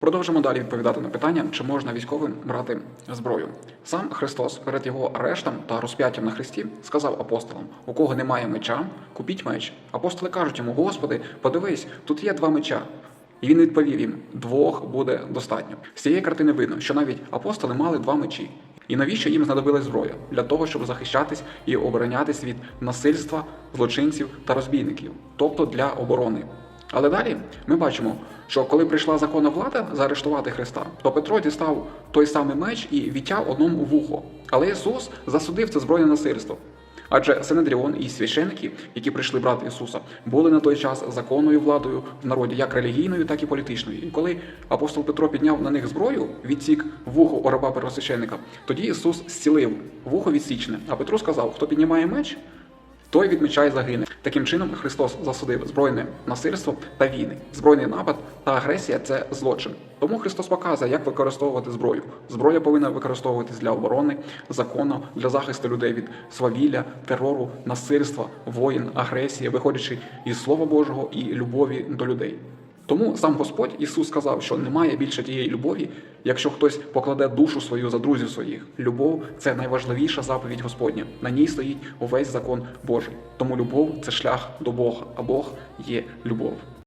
Продовжимо далі відповідати на питання, чи можна військовим брати зброю. Сам Христос перед його арештом та розп'яттям на хресті сказав апостолам: у кого немає меча, купіть меч. Апостоли кажуть йому: Господи, подивись, тут є два меча. І він відповів їм: двох буде достатньо. З цієї картини видно, що навіть апостоли мали два мечі. І навіщо їм знадобилась зброя? Для того, щоб захищатись і оборонятись від насильства, злочинців та розбійників, тобто для оборони. Але далі ми бачимо, що коли прийшла законна влада заарештувати Христа, то Петро дістав той самий меч і відтяв одному вухо. Але Ісус засудив це збройне насильство. Адже Синедріон і священики, які прийшли брати Ісуса, були на той час законною владою в народі, як релігійною, так і політичною. І коли апостол Петро підняв на них зброю, відсік вухо у раба первосвященника, тоді Ісус зцілив вухо відсічне. А Петру сказав: хто піднімає меч, той відмічай загине. Таким чином Христос засудив збройне насильство та війни. Збройний напад та агресія це злочин. Тому Христос показує, як використовувати зброю. Зброя повинна використовуватись для оборони, закону, для захисту людей від свавілля, терору, насильства, воїн, агресії, виходячи із Слова Божого і любові до людей. Тому сам Господь Ісус сказав, що немає більше тієї любові, якщо хтось покладе душу свою за друзів своїх. Любов це найважливіша заповідь Господня. На ній стоїть увесь закон Божий. Тому любов це шлях до Бога, а Бог є любов.